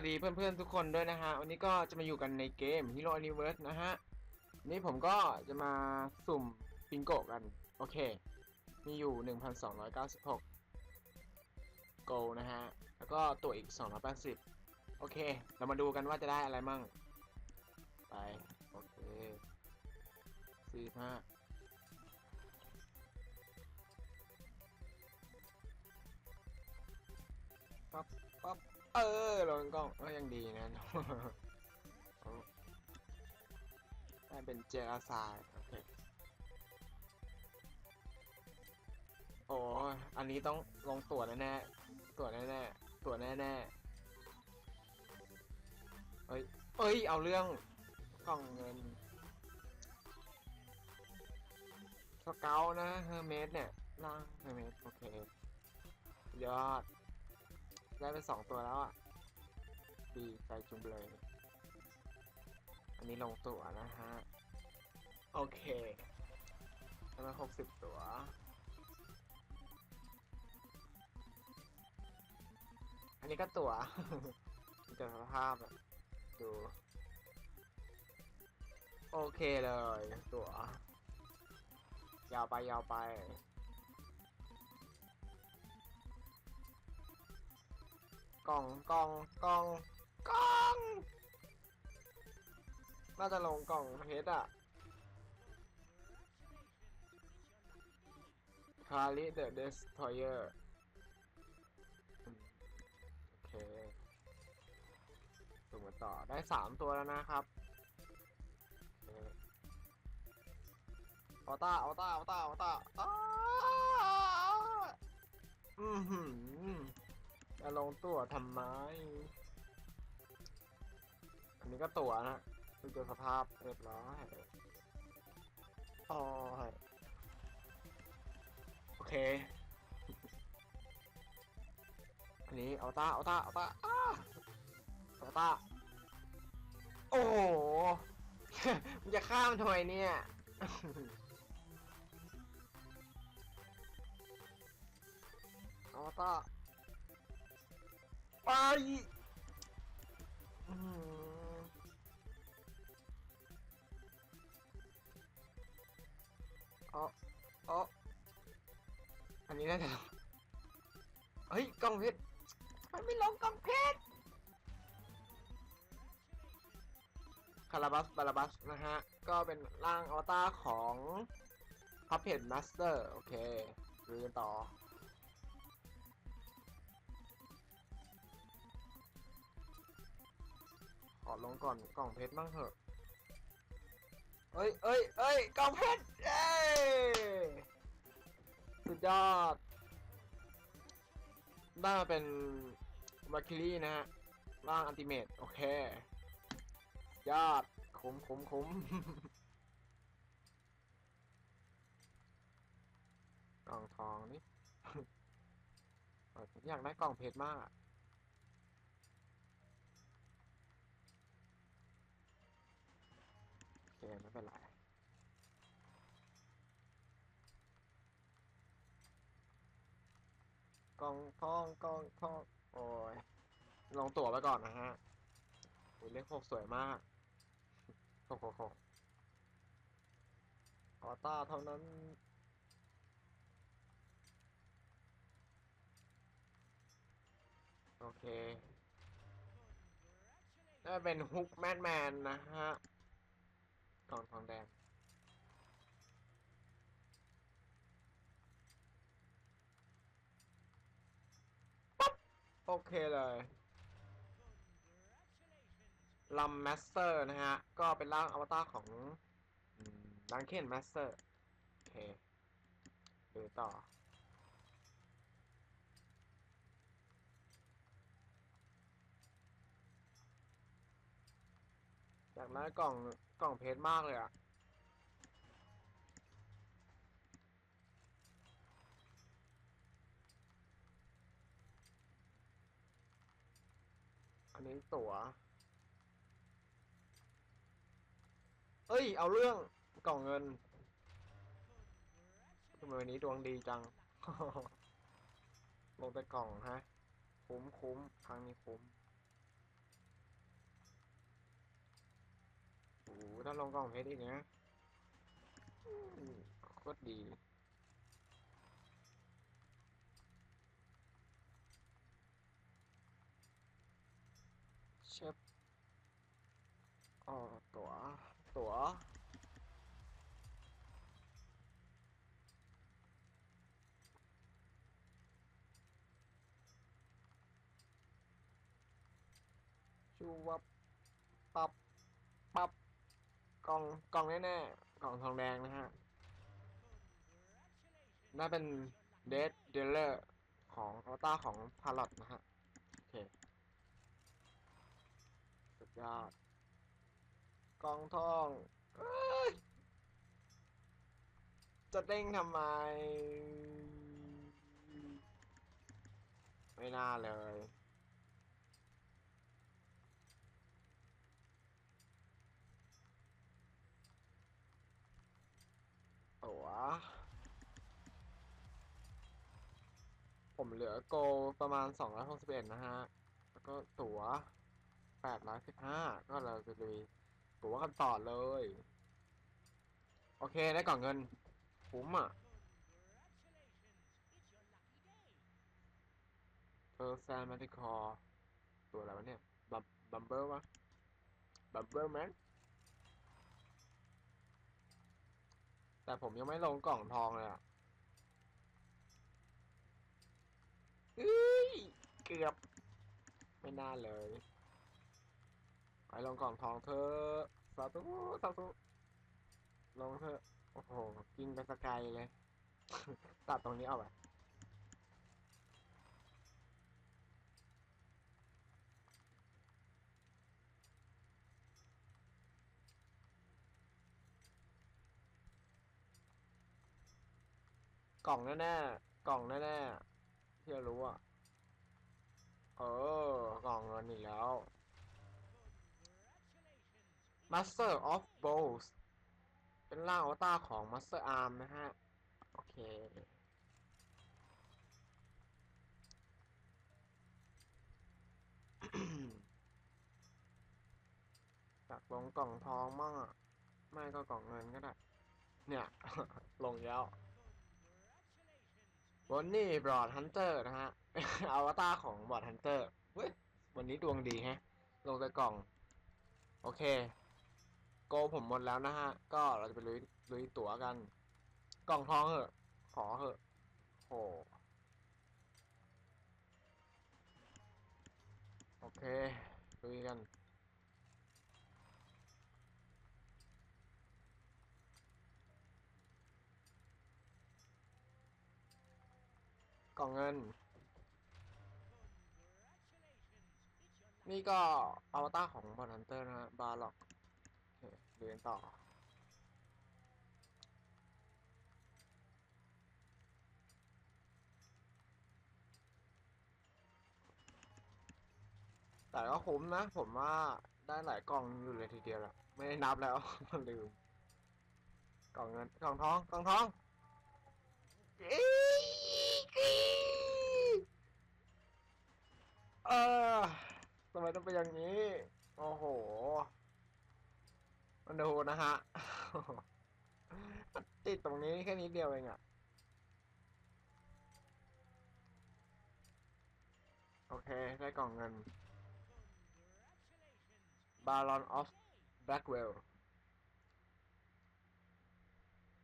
วัสดีเพื่อนๆทุกคนด้วยนะฮะ วันนี้ก็จะมาอยู่กันในเกม Hero Universe นะฮะนนี้ผมก็จะมาสุ่มปิงโกกัน โอเค มีอยู่ 1,296 โกลนะฮะ แล้วก็ตัวอีก 280 โอเค เรามาดูกันว่าจะได้อะไรมั่ง ไป โอเค45ปั๊บปั๊บ เออลงกล้องก็ยังดีนะได้เป็นเจลาซาโอเคโอ้อันนี้ต้องลงตรวจแน่ๆตรวจแน่ๆตรวจแน่ๆเฮ้ยเอ้ย เอาเรื่องกล่องเงินสเกลนะเฮอร์เมสเนี่ยล่างเฮอร์เมสโอเคยอด ได้ไปสองตัวแล้วอะดีใจจุงเลยอันนี้ลงตัวนะฮะ โอเคได้มาหกสิบตัวอันนี้ก็ตัวมีแต่สภาพอะดู โอเคเลย ตัวยาวไปยาวไป กล่องกล่องกล่องกล่อง น่าจะลงกล่องเพชรอะคาริเดอะเดสทอยเออร์โอเคสุ่มกันต่อได้สามตัวแล้วนะครับเอาต้าเอาต้าเอาต้าเอาต้าอ้าอือหือ จะลงตัวทำไม อันนี้ก็ตัวนะดูสภาพเรียบร้อยอ๋อโอเค อันนี้เอาตาเอาตาเอาตาอาเอาตาโอ้โหมึงจะข้ามทำไมเนี่ยเอาตา ไปอืมเอาเอาอันนี้น่าจะเฮ้ยกล้องเพชรมันไม่ลงกล้องเพชรคาราบัสบาราบัสนะฮะ ก็เป็นร่างอวตารของพับเพจมาสเตอร์ โอเคดูกันต่อ ลงก่อนกล่องเพชรบ้างเถอะเอ้ยเอ้ยเอ้ยกล่องเพชรเย้สุดยอด ได้มาเป็นมาคิลี่นะฮะร่างอันติเมตโอเค ยอดคุ้มคุ้มคุ้มกล่องทองนี่อยากได้กล่องเพชรมากอะ โอ เคไม่เป็นไรกองทองกองทองโอ้ยลงตั๋วไปก่อนนะฮะอุ้ยเลขหกสวยมากหกหกหกออต้าเท่านั้นโอเคน่าเป็นฮุกแมนแมนนะฮะ ก่องทองแดงปั๊บโอเคเลยลัมแมสเตอร์นะฮะ ก็เป็นร่างอวตารของดังเคนแมสเตอร์ โอเคดูต่ออยากได้นกล่อง กล่องเพชรมากเลยอะอันนี้ตั๋วเอ้ย เอาเรื่องกล่องเงินทำไมวันนี้ดวงดีจัง ลงแต่กล่องฮะ คุ้มคุ้มครั้งนี้คุ้ม ก็ลงกล่องเพชรอีกนะโคตรดีเชฟอ๋อตั๋วตั๋วชูวับปับปับ กล่องกล่องแน่ๆกล่องทองแดงนะฮะ น่าเป็นเดดเดลเลอร์ของอวตารของพาลอตนะฮะ โอเค สุดยอดกล่องทองอจะเด้งทำไม ไม่น่าเลย ตั๋ว ผมเหลือโกประมาณ 261 นะฮะ แล้วก็ตั๋ว 815 ก็เราจะลุยตั๋วกันต่อเลย โอเคได้กล่องเงินคุ้มอะเออแซนมาติคอตัวอะไรวะเนี่ย บัมบัมเบิลวะบัมเบิลแมน แต่ผมยังไม่ลงกล่องทองเลยอะเอ้ย เกือบ ไม่น่าเลย ไปลงกล่องทองเธอสาธุสาธุลงเธอโอ้โห กินไปสกายเลย ตัดตรงนี้เอาไป ล่องแน่ๆกล่องแน่ๆที่เรารู้อะเออกล่องเงินอีกแล้ว Master of Bows เป็นร่างอวตารของ Master Arm นะฮะ โอเคอยากลงกล่องทองมั่งอะ ไม่ก็กล่องเงินก็ได้ เนี่ย ลงแล้ว บนนี่บอดฮันเตอร์นะฮะอวตารของบอดฮันเตอร์เว้ยวันนี้ดวงดีฮะ ลงแต่กล่อง โอเค โกผมหมดแล้วนะฮะ ก็เราจะไปลุยลุยตั๋วกัน กล่องทองเหอะ ขอเหอะโหโอเคลุยกัน กล่องเงิน นี่ก็อวตารของบอลฮันเตอร์นะฮะบาร์ล็อกเรียนต่อ แต่ก็คุ้มนะ ผมว่าได้หลายกล่องอยู่เลยทีเดียวแหละไม่ได้นับแล้วลืมกล่องเงินกล่องทองกล่องทองอีอี เออทำไมต้องเป็นอย่างนี้ โอ้โห มันดูนะฮะ ติดตรงนี้แค่นิดเดียวเองอะโอเค ได้กล่องเงิน Baron of Blackwell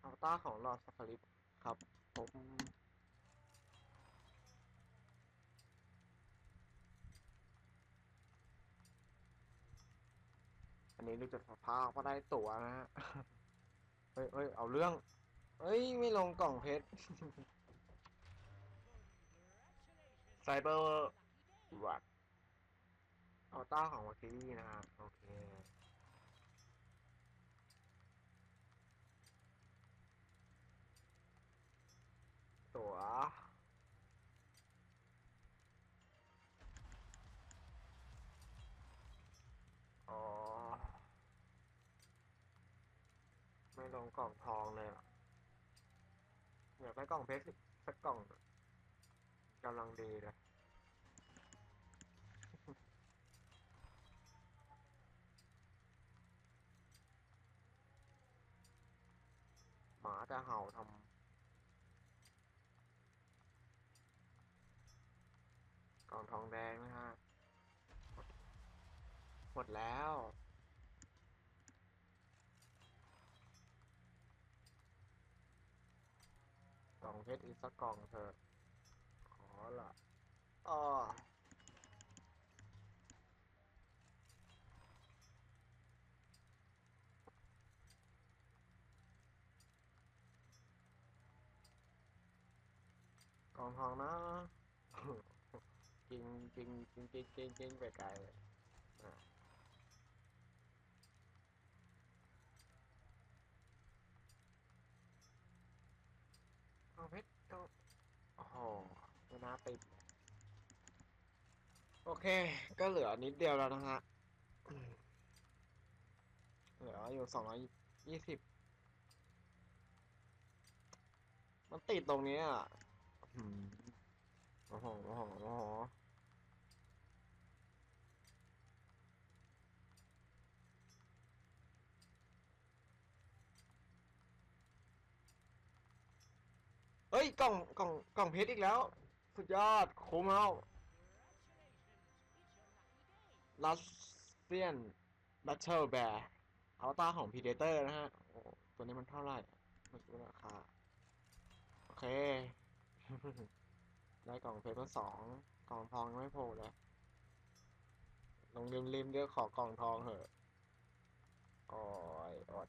อวตาของลอร์ดซัฟฟาริสครับ ผม อันนี้ดูจากสภาพก็ได้ตั๋วนะฮะ เฮ้ยเฮ้ยเอาเรื่อง เฮ้ย ไม่ลงกล่องเพชรไซเบอร์วัดอัลต้าของวาคิรี่นะฮะโอเคตั๋ว อ๋อ ไม่ลงกล่องทองเลยอะอยากได้กล่องเพชรสักกล่องกำลังดีเลยหมาจะเห่าทำกล่องทองแดงนะฮะ หมดแล้ว ล่องเพชรอีกสักกล่องเถอะ ขอละอ้อกล่องทองนะกินกินกินกินกินกินไปไกลเลยอะเอา เพชรเอาโอ้โหไม่น่าติดเลยโอเค ก็เหลือนิดเดียวแล้วนะฮะอืมเหลืออยู่สองร้อยยี่สิบมันติดตรงนี้อะอืมโอ้โหโอ้โหโอ้โห ฮ้ยกล่องกล่องกล่องเพชรอีกแล้ว สุดยอดคุ้มแล้วลัสเซียนบัตเทิลแบร์อวตารของพีเดเตอร์นะฮะโอ้ตัวนี้มันเท่าไหร่ไม่รู้ราคาโอเค ได้กล่องเพชรมาสองกล่องทองไม่โผล่เลยลงริมริมเดี๋ยวขอกล่องทองเหอะโอ้ยอด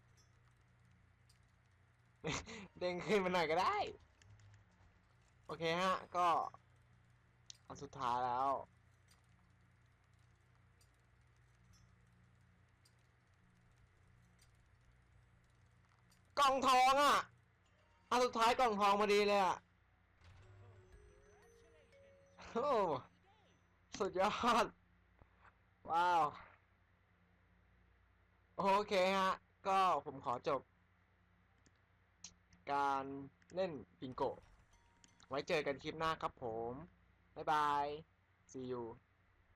เด้งขึ้นมาหน่อยก็ได้ โอเคฮะ ก็ อันสุดท้ายแล้ว กล่องทองอะ อันสุดท้ายกล่องทองพอดีเลยอะ โอ้ สุดยอด ว้าว โอเคฮะ ก็ผมขอจบ การเล่นปิงโก ไว้เจอกันคลิปหน้าครับผม บ๊ายบาย see you